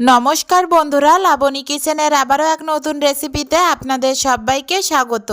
নমস্কার বন্ধুরা, লাবণী কিচেনের আবারও এক নতুন রেসিপিতে আপনাদের সবাইকে স্বাগত।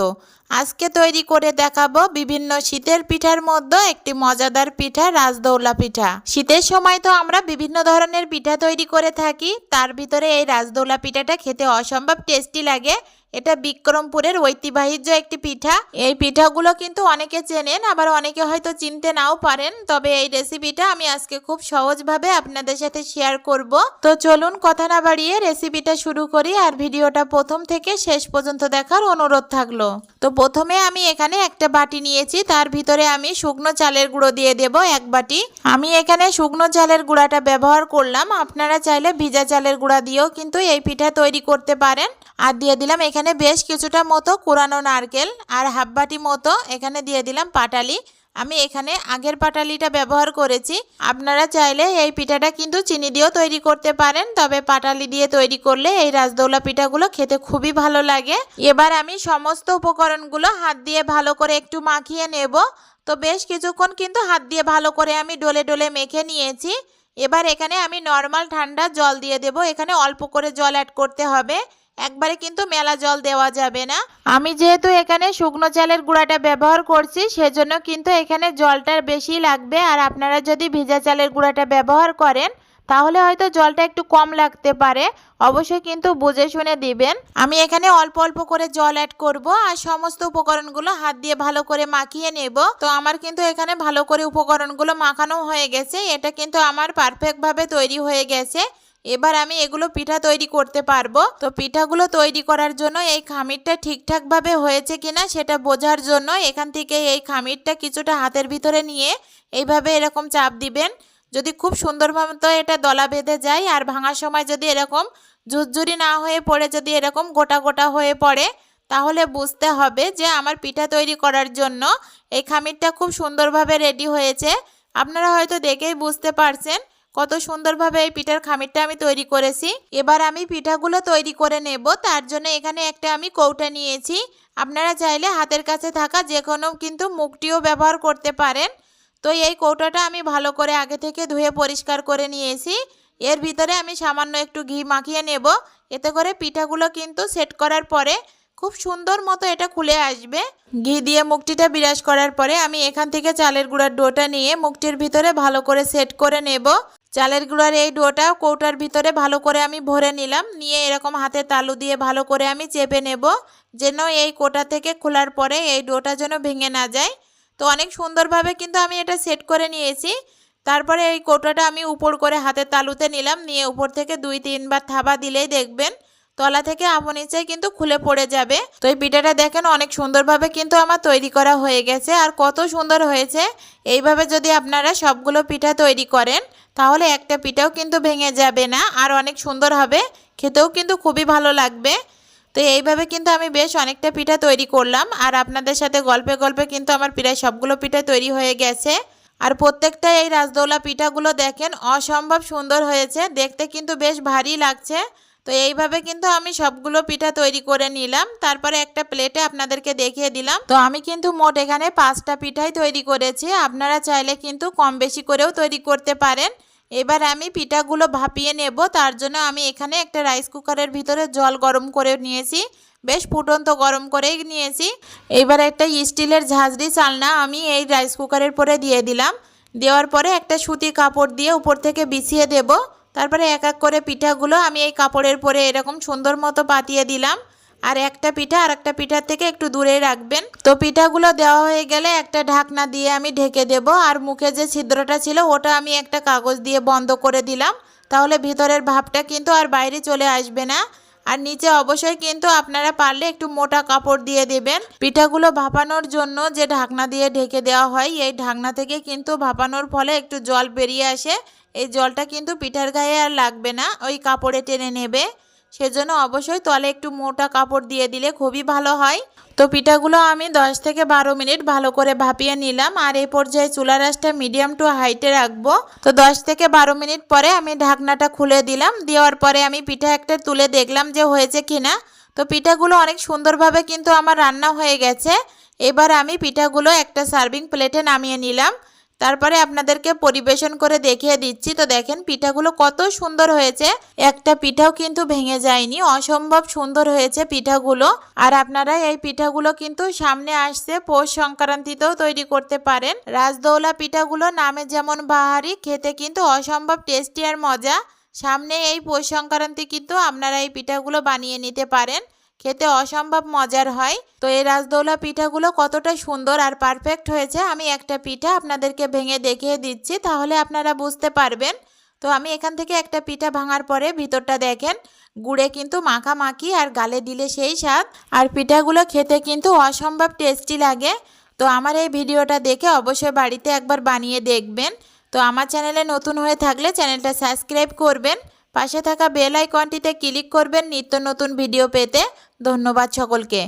আজকে তৈরি করে দেখাবো বিভিন্ন শীতের পিঠার মধ্যে একটি মজাদার পিঠা রাজদৌলা পিঠা। শীতের সময় তো আমরা বিভিন্ন ধরনের পিঠা তৈরি করে থাকি, তার ভিতরে এই রাজদৌলা পিঠাটা খেতে অসম্ভব টেস্টি লাগে। এটা বিক্রমপুরের ঐতিহ্যবাহী একটি পিঠা। এই পিঠাগুলো কিন্তু অনেকে চেনেন, আবার অনেকে হয়তো চিনতে নাও পারেন। তবে এই রেসিপিটা আমি আজকে খুব সহজভাবে আপনাদের সাথে শেয়ার করব। তো চলুন কথা না বাড়িয়ে রেসিপিটা শুরু করি আর ভিডিওটা প্রথম থেকে শেষ পর্যন্ত দেখার অনুরোধ থাকল। তো প্রথমে আমি এখানে একটা বাটি নিয়েছি, তার ভিতরে আমি শুকনো চালের গুঁড়ো দিয়ে দেব এক বাটি। আমি এখানে শুকনো চালের গুঁড়াটা ব্যবহার করলাম, আপনারা চাইলে ভিজা চালের গুঁড়া দিয়েও কিন্তু এই পিঠা তৈরি করতে পারেন। আর দিয়ে দিলাম এখানে বেশ কিছুটা মতো কোরানো নারকেল আর হাফ বাটি মতো এখানে দিয়ে দিলাম পাটালি। আমি এখানে আগের পাটালিটা ব্যবহার করেছি। আপনারা চাইলে এই পিঠাটা কিন্তু চিনি দিয়েও তৈরি করতে পারেন, তবে পাটালি দিয়ে তৈরি করলে এই রাজদৌলা পিঠাগুলো খেতে খুবই ভালো লাগে। এবার আমি সমস্ত উপকরণগুলো হাত দিয়ে ভালো করে একটু মাখিয়ে নেব। তো বেশ কিছুক্ষণ কিন্তু হাত দিয়ে ভালো করে আমি ডলে ডলে মেখে নিয়েছি। এবার এখানে আমি নর্মাল ঠান্ডা জল দিয়ে দেব। এখানে অল্প করে জল অ্যাড করতে হবে। একবারে কিন্তু মেলা জল দেওয়া যাবে না। আমি যেহেতু এখানে শুকনো চালের গুঁড়াটা ব্যবহার করছি, সেজন্য কিন্তু এখানে জলটা বেশি লাগবে। আর আপনারা যদি ভিজা চালের গুঁড়াটা ব্যবহার করেন, তাহলে হয়তো জলটা একটু কম লাগতে পারে। অবশ্যই কিন্তু বুঝে শুনে দিবেন। আমি এখানে অল্প অল্প করে জল অ্যাড করব আর সমস্ত উপকরণগুলো হাত দিয়ে ভালো করে মাখিয়ে নেব। তো আমার কিন্তু এখানে ভালো করে উপকরণগুলো মাখানো হয়ে গেছে। এটা কিন্তু আমার পারফেক্টভাবে তৈরি হয়ে গেছে। এবার আমি এগুলো পিঠা তৈরি করতে পারব। তো পিঠাগুলো তৈরি করার জন্য এই খামিরটা ঠিকঠাকভাবে হয়েছে কিনা সেটা বোঝার জন্য এখান থেকে এই খামিরটা কিছুটা হাতের ভিতরে নিয়ে এইভাবে এরকম চাপ দিবেন। যদি খুব সুন্দরভাবে এটা দলা বেঁধে যায় আর ভাঙার সময় যদি এরকম ঝুরঝুরি না হয়ে পড়ে, যদি এরকম গোটা গোটা হয়ে পড়ে, তাহলে বুঝতে হবে যে আমার পিঠা তৈরি করার জন্য এই খামিরটা খুব সুন্দরভাবে রেডি হয়েছে। আপনারা হয়তো দেখেই বুঝতে পারছেন কত সুন্দরভাবে এই পিঠার খামিরটা আমি তৈরি করেছি। এবার আমি পিঠাগুলো তৈরি করে নেব, তার জন্য এখানে একটা আমি কৌটা নিয়েছি। আপনারা চাইলে হাতের কাছে থাকা যে কোনো কিন্তু মুখটিও ব্যবহার করতে পারেন। তো এই কৌটাটা আমি ভালো করে আগে থেকে ধুয়ে পরিষ্কার করে নিয়েছি। এর ভিতরে আমি সামান্য একটু ঘি মাখিয়ে নেব। এতে করে পিঠাগুলো কিন্তু সেট করার পরে খুব সুন্দর মতো এটা খুলে আসবে। ঘি দিয়ে মুখটিটা বিরাজ করার পরে আমি এখান থেকে চালের গুঁড়ার ডোটা নিয়ে মুখটির ভিতরে ভালো করে সেট করে নেব। চালের গুঁড়ার এই ডোটা কৌটার ভিতরে ভালো করে আমি ভরে নিলাম। নিয়ে এরকম হাতে তালু দিয়ে ভালো করে আমি চেপে নেব, যেন এই কোটা থেকে খোলার পরে এই ডোটা যেন ভেঙে না যায়। তো অনেক সুন্দরভাবে কিন্তু আমি এটা সেট করে নিয়েছি। তারপরে এই কোটাটা আমি উপর করে হাতে তালুতে নিলাম। নিয়ে উপর থেকে দুই, তিনবার থাবা দিলেই দেখবেন তলা থেকে আপন কিন্তু খুলে পড়ে যাবে। তো এই পিঠাটা দেখেন অনেক সুন্দরভাবে কিন্তু আমার তৈরি করা হয়ে গেছে। আর কত সুন্দর হয়েছে। এইভাবে যদি আপনারা সবগুলো পিঠা তৈরি করেন, তাহলে একটা পিঠাও কিন্তু ভেঙে যাবে না। আর অনেক সুন্দর হবে। খেতেও কিন্তু খুবই ভালো লাগবে। তো এইভাবে কিন্তু আমি বেশ অনেকটা পিঠা তৈরি করলাম। আর আপনাদের সাথে গল্পে গল্পে কিন্তু আমার প্রায় সবগুলো পিঠা তৈরি হয়ে গেছে। আর প্রত্যেকটা এই রাজদৌলা পিঠাগুলো দেখেন অসম্ভব সুন্দর হয়েছে। দেখতে কিন্তু বেশ ভারী লাগছে। তো এইভাবে কিন্তু আমি সবগুলো পিঠা তৈরি করে নিলাম। তারপরে একটা প্লেটে আপনাদেরকে দেখিয়ে দিলাম। তো আমি কিন্তু মোট এখানে পাঁচটা পিঠাই তৈরি করেছি। আপনারা চাইলে কিন্তু কম বেশি করেও তৈরি করতে পারেন। এবার আমি পিঠাগুলো ভাপিয়ে নেব। তার জন্য আমি এখানে একটা রাইস কুকারের ভিতরে জল গরম করে নিয়েছি। বেশ ফুটন্ত গরম করেই নিয়েছি। এবার একটা স্টিলের ঝাঁঝরি চালনা আমি এই রাইস কুকারের পরে দিয়ে দিলাম। দেওয়ার পরে একটা সুতি কাপড় দিয়ে উপর থেকে বিছিয়ে দেব। তারপরে এক এক করে পিঠাগুলো আমি এই কাপড়ের পরে এরকম সুন্দর মতো পাতিয়ে দিলাম। আর একটা পিঠা, আর একটা পিঠার থেকে একটু দূরে রাখবেন। তো পিঠাগুলো দেওয়া হয়ে গেলে একটা ঢাকনা দিয়ে আমি ঢেকে দেব। আর মুখে যে ছিদ্রটা ছিল, ওটা আমি একটা কাগজ দিয়ে বন্ধ করে দিলাম। তাহলে ভিতরের ভাবটা কিন্তু আর বাইরে চলে আসবে না। আর নিচে অবশ্যই কিন্তু আপনারা পারলে একটু মোটা কাপড় দিয়ে দেবেন। পিঠাগুলো ভাপানোর জন্য যে ঢাকনা দিয়ে ঢেকে দেওয়া হয়, এই ঢাকনা থেকে কিন্তু ভাপানোর ফলে একটু জল বেরিয়ে আসে। এই জলটা কিন্তু পিঠার গায়ে আর লাগবে না, ওই কাপড়ে টেনে নেবে। সেজন্য অবশ্যই তলে একটু মোটা কাপড় দিয়ে দিলে খুবই ভালো হয়। তো পিঠাগুলো আমি 10 থেকে বারো মিনিট ভালো করে ভাপিয়ে নিলাম আর এই পর্যায়ে চুলা রাসটা মিডিয়াম টু হাইটে রাখব। তো 10 থেকে বারো মিনিট পরে আমি ঢাকনাটা খুলে দিলাম। দেওয়ার পরে আমি পিঠা একটা তুলে দেখলাম যে হয়েছে কিনা। তো পিঠাগুলো অনেক সুন্দরভাবে কিন্তু আমার রান্না হয়ে গেছে। এবার আমি পিঠাগুলো একটা সার্ভিং প্লেটে নামিয়ে নিলাম। তারপরে আপনাদেরকে পরিবেশন করে দেখিয়ে দিচ্ছি। তো দেখেন, পিঠাগুলো কত সুন্দর হয়েছে। একটা পিঠাও কিন্তু ভেঙে যায়নি, অসম্ভব সুন্দর হয়েছে পিঠাগুলো। আর আপনারা এই পিঠাগুলো কিন্তু সামনে আসছে, পৌষ সংক্রান্তিতেও তৈরি করতে পারেন। রাজদৌলা পিঠাগুলো নামে যেমন বাহারি, খেতে কিন্তু অসম্ভব টেস্টি আর মজা। সামনে এই পৌষ সংক্রান্তি কিন্তু আপনারা এই পিঠাগুলো বানিয়ে নিতে পারেন। খেতে অসম্ভব মজার হয়। তো এই রাজদৌলা পিঠাগুলো কতটা সুন্দর আর পারফেক্ট হয়েছে, আমি একটা পিঠা আপনাদেরকে ভেঙে দেখিয়ে দিচ্ছি, তাহলে আপনারা বুঝতে পারবেন। তো আমি এখান থেকে একটা পিঠা ভাঙার পরে ভিতরটা দেখেন, গুড়ে কিন্তু মাখামাখি আর গালে দিলে সেই স্বাদ। আর পিঠাগুলো খেতে কিন্তু অসম্ভব টেস্টি লাগে। তো আমার এই ভিডিওটা দেখে অবশ্যই বাড়িতে একবার বানিয়ে দেখবেন। তো আমার চ্যানেলে নতুন হয়ে থাকলে চ্যানেলটা সাবস্ক্রাইব করবেন। পাশে থাকা বেল আইকনটিতে ক্লিক করবেন নিত্য নতুন ভিডিও পেতে। ধন্যবাদ সকলকে।